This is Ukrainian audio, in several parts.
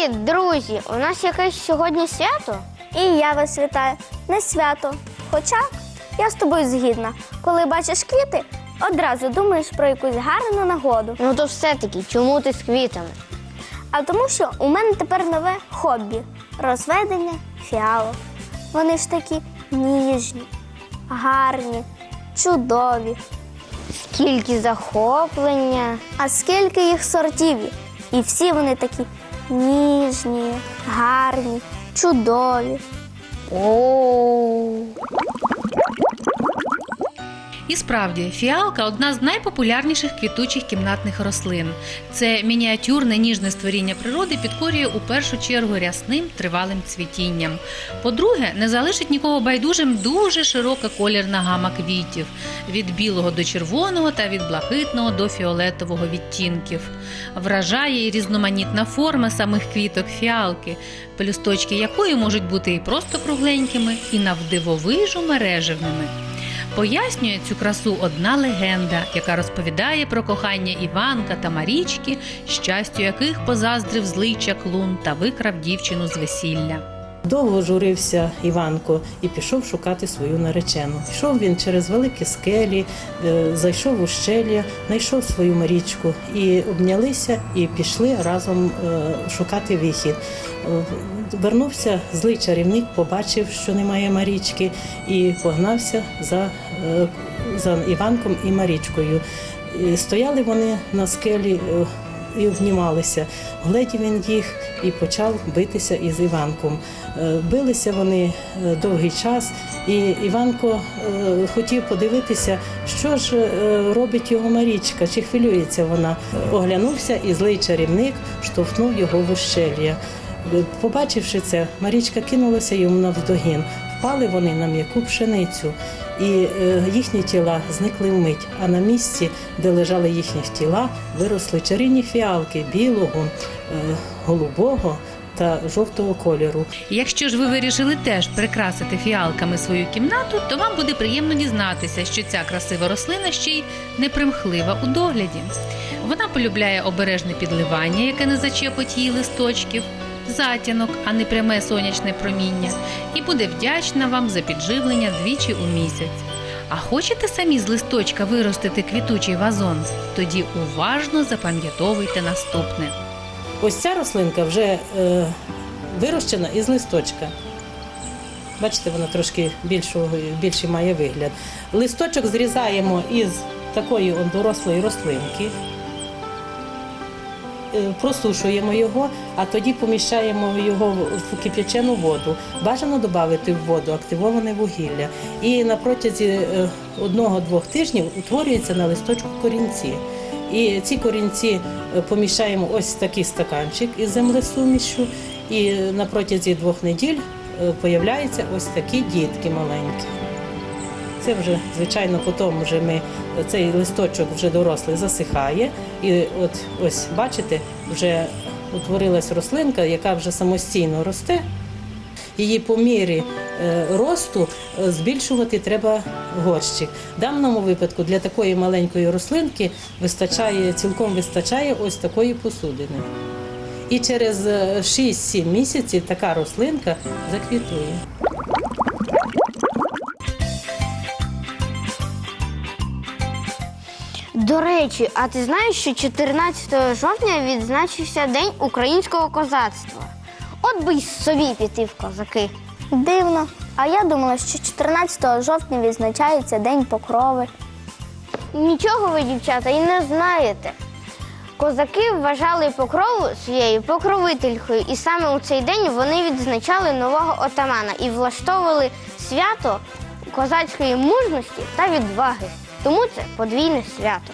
Привіт, друзі! У нас якесь сьогодні свято? І я вас вітаю. Не свято. Хоча я з тобою згідна. Коли бачиш квіти, одразу думаєш про якусь гарну нагоду. Ну то все-таки, чому ти з квітами? А тому, що у мене тепер нове хобі розведення фіалок. Вони ж такі ніжні, гарні, чудові. Скільки захоплення. А скільки їх сортів? І всі вони такі ніжні, гарні, чудові. О. І справді, фіалка одна з найпопулярніших квітучих кімнатних рослин. Це мініатюрне ніжне створіння природи підкорює у першу чергу рясним тривалим цвітінням. По-друге, не залишить нікого байдужим дуже широка колірна гама квітів від білого до червоного та від блакитного до фіолетового відтінків. Вражає і різноманітна форма самих квіток фіалки, пелюсточки якої можуть бути і просто кругленькими, і навдивовижу мережевними. Пояснює цю красу одна легенда, яка розповідає про кохання Іванка та Марічки, щастю яких позаздрив злий чаклун та викрав дівчину з весілля. Довго журився Іванко і пішов шукати свою наречену. Пішов він через великі скелі, е, зайшов у щелі, знайшов свою Марічку і обнялися і пішли разом е, шукати вихід. Е, Вернувся злий чарівник, побачив, що немає Марічки, і погнався за, е, за Іванком і Марічкою. І стояли вони на скелі. е, і обнімалися. Гледів він їх і почав битися із Іванком. Е, Билися вони е, довгий час, і Іванко е, хотів подивитися, що ж е, робить його Марічка, чи хвилюється вона. Оглянувся, і злий чарівник штовхнув його в ущелля. Побачивши це, Марічка кинулася йому навздогін. Впали вони на м'яку пшеницю, і е, їхні тіла зникли вмить. А на місці, де лежали їхні тіла, виросли чарівні фіалки білого, е, голубого та жовтого кольору. Якщо ж ви вирішили теж прикрасити фіалками свою кімнату, то вам буде приємно дізнатися, що ця красива рослина ще й непримхлива у догляді. Вона полюбляє обережне підливання, яке не зачепить її листочків, затінок, а не пряме сонячне проміння, і буде вдячна вам за підживлення двічі у місяць. А хочете самі з листочка виростити квітучий вазон? Тоді уважно запам'ятовуйте наступне. Ось ця рослинка вже е, вирощена із листочка. Бачите, вона трошки більшого, більший має вигляд. Листочок зрізаємо із такої дорослої рослинки, просушуємо його, а тоді поміщаємо його в кип'ячену воду. Бажано додати в воду активоване вугілля. І на протязі е, одного-двох тижнів утворюється на листочку корінці. І ці корінці е, поміщаємо ось в такий стаканчик із землесумішю, і на протязі двох неділь е, появляються ось такі дітки маленькі. Це вже, звичайно, потім вже ми цей листочок вже дорослий засихає. І от ось бачите, вже утворилась рослинка, яка вже самостійно росте. Її по мірі е, росту е, збільшувати треба горщик. В даному випадку для такої маленької рослинки вистачає, цілком вистачає ось такої посудини. І через е, 6-7 місяців така рослинка заквітує. До речі, а ти знаєш, що 14 жовтня відзначився День українського козацтва? От би й собі піти в козаки. Дивно. А я думала, що 14 жовтня відзначається День покрови. Нічого ви, дівчата, і не знаєте. Козаки вважали покрову своєю покровителькою, і саме у цей день вони відзначали нового отамана і влаштовували свято козацької мужності та відваги. Тому це подвійне свято.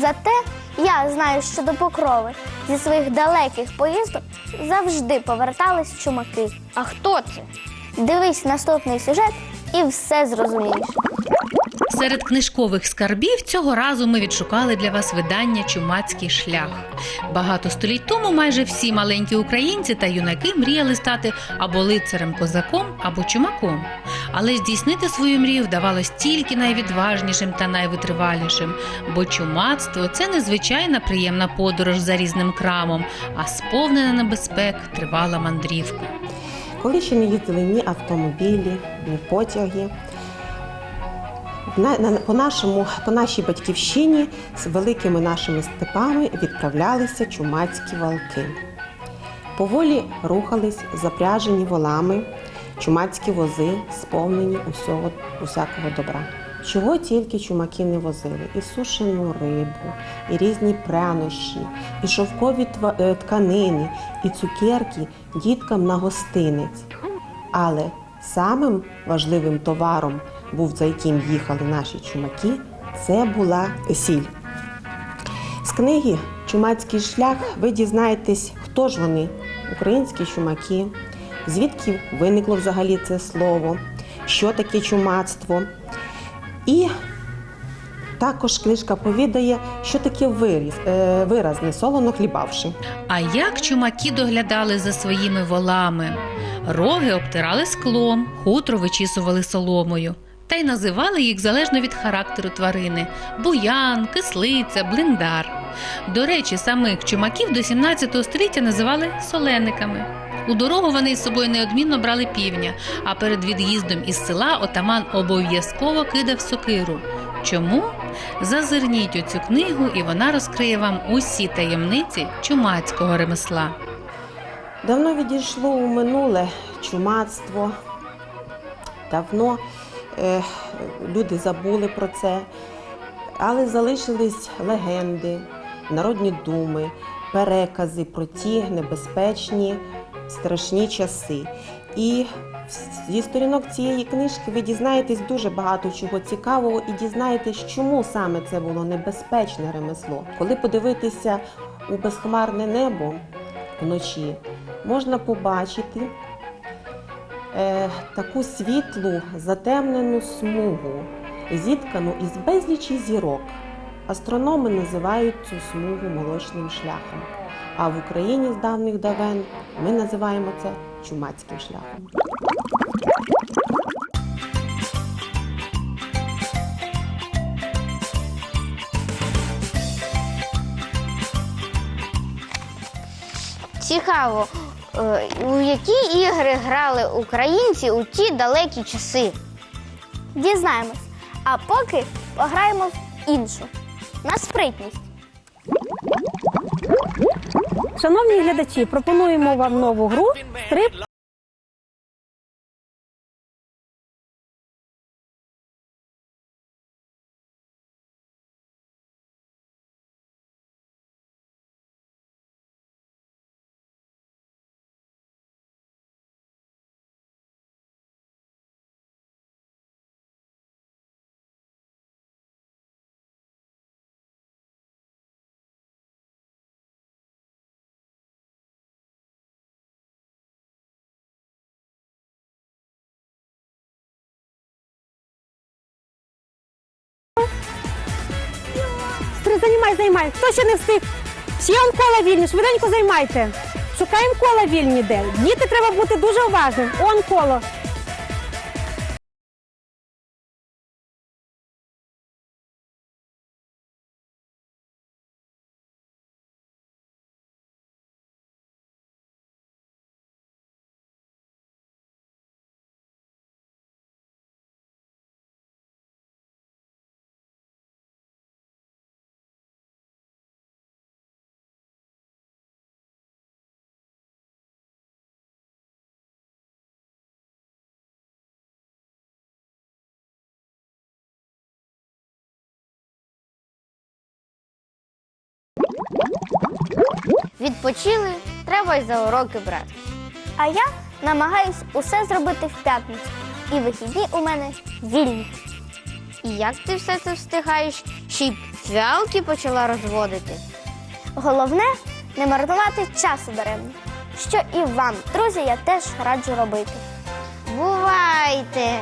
Зате я знаю, що до покрови зі своїх далеких поїздок завжди повертались чумаки. А хто це? Дивись наступний сюжет і все зрозумієш. Серед книжкових скарбів цього разу ми відшукали для вас видання Чумацький шлях. Багато століть тому майже всі маленькі українці та юнаки мріяли стати або лицарем козаком, або чумаком. Але здійснити свою мрію вдавалось тільки найвідважнішим та найвитривалішим, бо чумацтво це незвичайна приємна подорож за різним крамом, а сповнена небезпек тривала мандрівка. Коли ще не їздили ні автомобілі, ні потяги. На, по, нашому, по нашій батьківщині з великими нашими степами відправлялися чумацькі валки. Поволі рухались запряжені волами, чумацькі вози, сповнені усього, усякого добра. Чого тільки чумаки не возили: і сушену рибу, і різні прянощі, і шовкові е, тканини, і цукерки діткам на гостинець. Але самим важливим товаром був, за яким їхали наші чумаки, це була сіль. З книги Чумацький шлях ви дізнаєтесь, хто ж вони, українські чумаки, звідки виникло взагалі це слово, що таке чумацтво. І також книжка повідає, що таке виріз, е, вираз не солоно хлібавши. А як чумаки доглядали за своїми волами? Роги обтирали склом, хутро вичісували соломою. Та й називали їх залежно від характеру тварини буян, кислиця, блиндар. До речі, самих чумаків до 17 століття називали солениками. У дорогу вони із собою неодмінно брали півня, а перед від'їздом із села отаман обов'язково кидав сокиру. Чому? Зазирніть у цю книгу, і вона розкриє вам усі таємниці чумацького ремесла. Давно відійшло у минуле чумацтво. Давно люди забули про це, але залишились легенди, народні думи, перекази про ті небезпечні, страшні часи. І зі сторінок цієї книжки ви дізнаєтесь дуже багато чого цікавого і дізнаєтесь, чому саме це було небезпечне ремесло. Коли подивитися у безхмарне небо вночі, можна побачити е, таку світлу затемнену смугу, зіткану із безлічі зірок. Астрономи називають цю смугу молочним шляхом. А в Україні з давних давен ми називаємо це чумацьким шляхом. Цікаво, е, у які ігри грали українці у ті далекі часи. Дізнаємось. А поки пограємо в іншу на спритність. Шановні глядачі, пропонуємо вам нову гру Стрип Стри- Займай, займай. Хто ще не встиг? Всі он кола вільні, швиденько займайте. Шукаємо кола вільні де. Діти треба бути дуже уважним. Он коло. Відпочили, треба й за уроки брати. А я намагаюсь усе зробити в п'ятницю. І вихідні у мене вільні. І як ти все це встигаєш? Ще й фіалки почала розводити. Головне не марнувати часу даремно. Що і вам, друзі, я теж раджу робити. Бувайте!